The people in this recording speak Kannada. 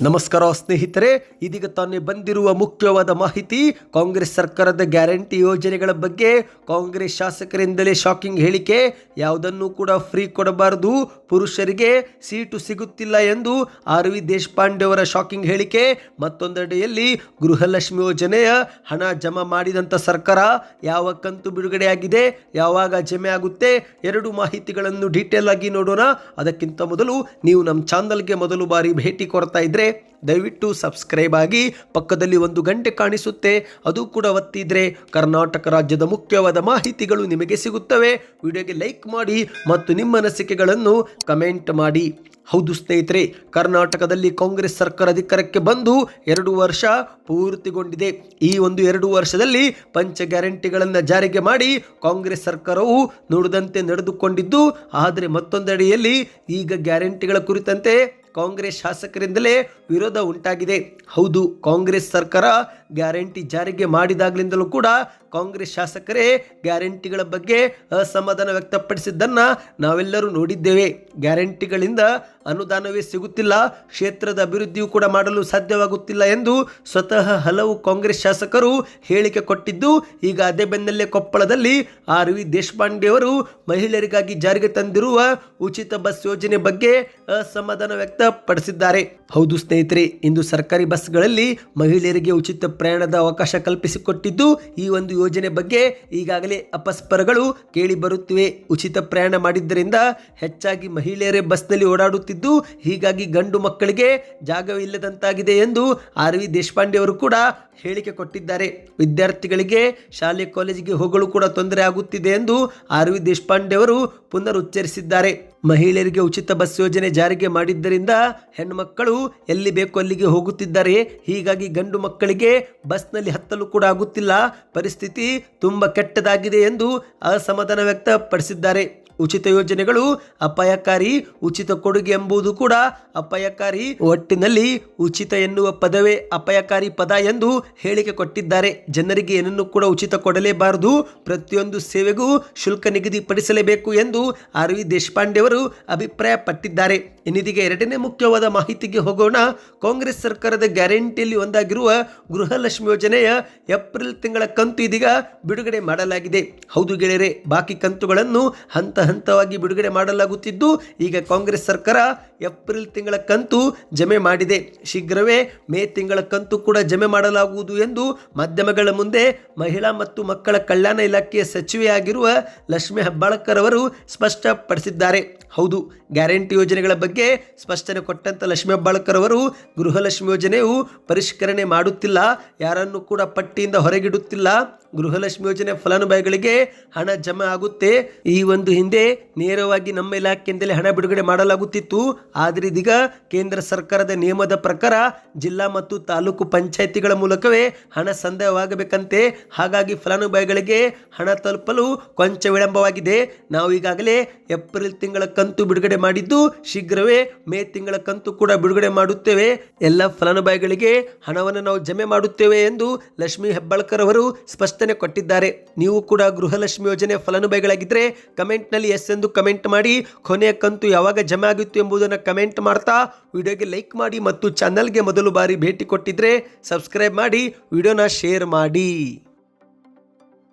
ನಮಸ್ಕಾರ ಸ್ನೇಹಿತರೆ, ಇದೀಗ ತಾನೇ ಬಂದಿರುವ ಮುಖ್ಯವಾದ ಮಾಹಿತಿ, ಕಾಂಗ್ರೆಸ್ ಸರ್ಕಾರದ ಗ್ಯಾರಂಟಿ ಯೋಜನೆಗಳ ಬಗ್ಗೆ. ಕಾಂಗ್ರೆಸ್ ಶಾಸಕರಿಂದಲೇ ಶಾಕಿಂಗ್ ಹೇಳಿಕೆ, ಯಾವುದನ್ನು ಕೂಡ ಫ್ರೀ ಕೊಡಬಾರದು, ಪುರುಷರಿಗೆ ಸೀಟು ಸಿಗುತ್ತಿಲ್ಲ ಎಂದು ಆರ್ ವಿ ದೇಶಪಾಂಡೆ ಅವರ ಶಾಕಿಂಗ್ ಹೇಳಿಕೆ. ಮತ್ತೊಂದೆಡೆಯಲ್ಲಿ, ಗೃಹಲಕ್ಷ್ಮಿ ಯೋಜನೆಯ ಹಣ ಜಮಾ ಮಾಡಿದಂಥ ಸರ್ಕಾರ ಯಾವ ಕಂತು ಬಿಡುಗಡೆಯಾಗಿದೆ, ಯಾವಾಗ ಜಮೆ ಆಗುತ್ತೆ, ಎರಡು ಮಾಹಿತಿಗಳನ್ನು ಡೀಟೇಲ್ ಆಗಿ ನೋಡೋಣ. ಅದಕ್ಕಿಂತ ಮೊದಲು ನೀವು ನಮ್ಮ ಚಾನಲ್ಗೆ ಮೊದಲು ಬಾರಿ ಭೇಟಿ ಕೊಡ್ತಾ ಇದ್ರೆ ದಯವಿಟ್ಟು ಸಬ್ಸ್ಕ್ರೈಬ್ ಆಗಿ ಪಕ್ಕದಲ್ಲಿ ಒಂದು ಗಂಟೆ ಕಾಣಿಸುತ್ತೆ. ಅದು ಕೂಡ ಒತ್ತಿದ್ರೆ ಕರ್ನಾಟಕ ರಾಜ್ಯದ ಮುಖ್ಯವಾದ ಮಾಹಿತಿಗಳು ನಿಮಗೆ ಸಿಗುತ್ತವೆ. ವಿಡಿಯೋಗೆ ಲೈಕ್ ಮಾಡಿ ಮತ್ತು ನಿಮ್ಮ ಅನಿಸಿಕೆಗಳನ್ನು ಕಮೆಂಟ್ ಮಾಡಿ. ಹೌದು ಸ್ನೇಹಿತರೆ, ಕರ್ನಾಟಕದಲ್ಲಿ ಕಾಂಗ್ರೆಸ್ ಸರ್ಕಾರ ಅಧಿಕಾರಕ್ಕೆ ಬಂದು ಎರಡು ವರ್ಷ ಪೂರ್ತಿಗೊಂಡಿದೆ. ಈ ಒಂದು ಎರಡು ವರ್ಷದಲ್ಲಿ ಪಂಚ ಗ್ಯಾರಂಟಿಗಳನ್ನು ಜಾರಿಗೆ ಮಾಡಿ ಕಾಂಗ್ರೆಸ್ ಸರ್ಕಾರವು ನುಡಿದಂತೆ ನಡೆದುಕೊಂಡಿದ್ದು, ಆದರೆ ಮತ್ತೊಂದೆಡೆಯಲ್ಲಿ ಈಗ ಗ್ಯಾರಂಟಿಗಳ ಕುರಿತಂತೆ ಕಾಂಗ್ರೆಸ್ ಶಾಸಕರಿಂದಲೇ ವಿರೋಧ ಉಂಟಾಗಿದೆ. ಹೌದು ಕಾಂಗ್ರೆಸ್ ಸರ್ಕಾರ ಗ್ಯಾರಂಟಿ ಜಾರಿಗೆ ಮಾಡಿದಾಗಲಿಂದಲೂ ಕೂಡ ಕಾಂಗ್ರೆಸ್ ಶಾಸಕರೇ ಗ್ಯಾರಂಟಿಗಳ ಬಗ್ಗೆ ಅಸಮಾಧಾನ ವ್ಯಕ್ತಪಡಿಸಿದ್ದನ್ನು ನಾವೆಲ್ಲರೂ ನೋಡಿದ್ದೇವೆ. ಗ್ಯಾರಂಟಿಗಳಿಂದ ಅನುದಾನವೇ ಸಿಗುತ್ತಿಲ್ಲ, ಕ್ಷೇತ್ರದ ಅಭಿವೃದ್ಧಿಯೂ ಕೂಡ ಮಾಡಲು ಸಾಧ್ಯವಾಗುತ್ತಿಲ್ಲ ಎಂದು ಸ್ವತಃ ಹಲವು ಕಾಂಗ್ರೆಸ್ ಶಾಸಕರು ಹೇಳಿಕೆ ಕೊಟ್ಟಿದ್ದು, ಈಗ ಅದೇ ಬೆನ್ನಲ್ಲೇ ಕೊಪ್ಪಳದಲ್ಲಿ ಆರ್ ವಿ ದೇಶಪಾಂಡೆ ಅವರು ಮಹಿಳೆಯರಿಗಾಗಿ ಜಾರಿಗೆ ತಂದಿರುವ ಉಚಿತ ಬಸ್ ಯೋಜನೆ ಬಗ್ಗೆ ಅಸಮಾಧಾನ ವ್ಯಕ್ತಪಡಿಸಿದ್ದಾರೆ. ಹೌದು ಸ್ನೇಹಿತರೆ, ಇಂದು ಸರ್ಕಾರಿ ಬಸ್ಗಳಲ್ಲಿ ಮಹಿಳೆಯರಿಗೆ ಉಚಿತ ಪ್ರಯಾಣದ ಅವಕಾಶ ಕಲ್ಪಿಸಿಕೊಟ್ಟಿದ್ದು ಈ ಒಂದು ಯೋಜನೆ ಬಗ್ಗೆ ಈಗಾಗಲೇ ಅಪಸ್ಪರಗಳು ಕೇಳಿ ಬರುತ್ತಿವೆ. ಉಚಿತ ಪ್ರಯಾಣ ಮಾಡಿದ್ದರಿಂದ ಹೆಚ್ಚಾಗಿ ಮಹಿಳೆಯರೇ ಬಸ್ನಲ್ಲಿ ಓಡಾಡುತ್ತಿದ್ದು, ಹೀಗಾಗಿ ಗಂಡು ಮಕ್ಕಳಿಗೆ ಜಾಗವಿಲ್ಲದಂತಾಗಿದೆ ಎಂದು ಆರ್ ವಿ ದೇಶಪಾಂಡೆ ಅವರು ಕೂಡ ಹೇಳಿಕೆ ಕೊಟ್ಟಿದ್ದಾರೆ. ವಿದ್ಯಾರ್ಥಿಗಳಿಗೆ ಶಾಲೆ, ಕಾಲೇಜಿಗೆ ಹೋಗಲು ಕೂಡ ತೊಂದರೆ ಆಗುತ್ತಿದೆ ಎಂದು ಆರ್ ವಿ ದೇಶಪಾಂಡೆ ಅವರು ಪುನರುಚ್ಚರಿಸಿದ್ದಾರೆ. ಮಹಿಳೆಯರಿಗೆ ಉಚಿತ ಬಸ್ ಯೋಜನೆ ಜಾರಿಗೆ ಮಾಡಿದ್ದರಿಂದ ಹೆಣ್ಣುಮಕ್ಕಳು ಎಲ್ಲಿ ಬೇಕು ಅಲ್ಲಿಗೆ ಹೋಗುತ್ತಿದ್ದಾರೆ. ಹೀಗಾಗಿ ಗಂಡು ಮಕ್ಕಳಿಗೆ ಬಸ್ನಲ್ಲಿ ಹತ್ತಲು ಕೂಡ ಆಗುತ್ತಿಲ್ಲ. ಪರಿಸ್ಥಿತಿ ತುಂಬ ಕೆಟ್ಟದಾಗಿದೆ ಎಂದು ಅಸಮಾಧಾನ ವ್ಯಕ್ತಪಡಿಸಿದ್ದಾರೆ. ಉಚಿತ ಯೋಜನೆಗಳು ಅಪಾಯಕಾರಿ, ಉಚಿತ ಕೊಡುಗೆ ಎಂಬುದು ಕೂಡ ಅಪಾಯಕಾರಿ. ಒಟ್ಟಿನಲ್ಲಿ ಉಚಿತ ಎನ್ನುವ ಪದವೇ ಅಪಾಯಕಾರಿ ಪದ ಎಂದು ಹೇಳಿಕೆ ಕೊಟ್ಟಿದ್ದಾರೆ. ಜನರಿಗೆ ಏನನ್ನು ಕೂಡ ಉಚಿತ ಕೊಡಲೇಬಾರದು. ಪ್ರತಿಯೊಂದು ಸೇವೆಗೂ ಶುಲ್ಕ ನಿಗದಿಪಡಿಸಲೇಬೇಕು ಎಂದು ಆರ್ ವಿ ದೇಶಪಾಂಡೆ ಅವರು ಅಭಿಪ್ರಾಯಪಟ್ಟಿದ್ದಾರೆ. ಇನ್ನಿದೀಗ ಎರಡನೇ ಮುಖ್ಯವಾದ ಮಾಹಿತಿಗೆ ಹೋಗೋಣ. ಕಾಂಗ್ರೆಸ್ ಸರ್ಕಾರದ ಗ್ಯಾರಂಟಿಯಲ್ಲಿ ಒಂದಾಗಿರುವ ಗೃಹಲಕ್ಷ್ಮಿ ಯೋಜನೆಯ ಏಪ್ರಿಲ್ ತಿಂಗಳ ಕಂತು ಇದೀಗ ಬಿಡುಗಡೆ ಮಾಡಲಾಗಿದೆ. ಹೌದು ಗೆಳೆಯರೆ, ಬಾಕಿ ಕಂತುಗಳನ್ನು ಹಂತ ಹಂತವಾಗಿ ಬಿಡುಗಡೆ ಮಾಡಲಾಗುತ್ತಿದ್ದು, ಈಗ ಕಾಂಗ್ರೆಸ್ ಸರ್ಕಾರ ಏಪ್ರಿಲ್ ತಿಂಗಳ ಕಂತು ಜಮೆ ಮಾಡಿದೆ. ಶೀಘ್ರವೇ ಮೇ ತಿಂಗಳ ಕಂತು ಕೂಡ ಜಮೆ ಮಾಡಲಾಗುವುದು ಎಂದು ಮಾಧ್ಯಮಗಳ ಮುಂದೆ ಮಹಿಳಾ ಮತ್ತು ಮಕ್ಕಳ ಕಲ್ಯಾಣ ಇಲಾಖೆಯ ಸಚಿವೆಯಾಗಿರುವ ಲಕ್ಷ್ಮಿ ಹೆಬ್ಬಾಳಕರ್ ಅವರು ಸ್ಪಷ್ಟಪಡಿಸಿದ್ದಾರೆ. ಹೌದು, ಗ್ಯಾರಂಟಿ ಯೋಜನೆಗಳ ಬಗ್ಗೆ ಸ್ಪಷ್ಟನೆ ಕೊಟ್ಟಂತ ಲಕ್ಷ್ಮೀ ಹೆಬ್ಬಾಳ್ಕರ್ ಅವರು ಗೃಹಲಕ್ಷ್ಮಿ ಯೋಜನೆಯು ಪರಿಷ್ಕರಣೆ ಮಾಡುತ್ತಿಲ್ಲ, ಯಾರನ್ನು ಕೂಡ ಪಟ್ಟಿಯಿಂದ ಹೊರಗಿಡುತ್ತಿಲ್ಲ. ಗೃಹಲಕ್ಷ್ಮಿ ಯೋಜನೆ ಫಲಾನುಭವಿಗಳಿಗೆ ಹಣ ಜಮಾ ಆಗುತ್ತೆ. ಈ ಒಂದು ಹಿಂದೆ ನೇರವಾಗಿ ನಮ್ಮ ಇಲಾಖೆಯಿಂದಲೇ ಹಣ ಬಿಡುಗಡೆ ಮಾಡಲಾಗುತ್ತಿತ್ತು. ಆದರೆ ಇದೀಗ ಕೇಂದ್ರ ಸರ್ಕಾರದ ನಿಯಮದ ಪ್ರಕಾರ ಜಿಲ್ಲಾ ಮತ್ತು ತಾಲೂಕು ಪಂಚಾಯಿತಿಗಳ ಮೂಲಕವೇ ಹಣ ಸಂದಾಯವಾಗಬೇಕಂತೆ. ಹಾಗಾಗಿ ಫಲಾನುಭವಿಗಳಿಗೆ ಹಣ ತಲುಪಲು ಕೊಂಚ ವಿಳಂಬವಾಗಿದೆ. ನಾವು ಈಗಾಗಲೇ ಏಪ್ರಿಲ್ ತಿಂಗಳ ಕಂತು ಬಿಡುಗಡೆ ಮಾಡಿದ್ದು ಶೀಘ್ರವೇ ಮೇ ತಿಂಗಳ ಕಂತು ಕೂಡ ಬಿಡುಗಡೆ ಮಾಡುತ್ತೇವೆ. ಎಲ್ಲ ಫಲಾನುಭವಿಗಳಿಗೆ ಹಣವನ್ನು ನಾವು ಜಮೆ ಮಾಡುತ್ತೇವೆ ಎಂದು ಲಕ್ಷ್ಮಿ ಹೆಬ್ಬಾಳ್ಕರ್ ಅವರು ಸ್ಪಷ್ಟನೆ ಕೊಟ್ಟಿದ್ದಾರೆ. ನೀವು ಕೂಡ ಗೃಹಲಕ್ಷ್ಮಿ ಯೋಜನೆ ಫಲಾನುಭವಿಗಳಾಗಿದ್ದರೆ ಕಮೆಂಟ್ನಲ್ಲಿ ಎಸ್ ಎಂದು ಕಮೆಂಟ್ ಮಾಡಿ. ಕೊನೆಯ ಕಂತು ಯಾವಾಗ ಜಮೆ ಆಗಿತ್ತು ಎಂಬುದನ್ನು ಕಮೆಂಟ್ ಮಾಡ್ತಾ ವಿಡಿಯೋಗೆ ಲೈಕ್ ಮಾಡಿ ಮತ್ತು ಚಾನಲ್ಗೆ ಮೊದಲು ಬಾರಿ ಭೇಟಿ ಕೊಟ್ಟಿದ್ರೆ ಸಬ್ಸ್ಕ್ರೈಬ್ ಮಾಡಿ. ವಿಡಿಯೋನ ಶೇರ್ ಮಾಡಿ.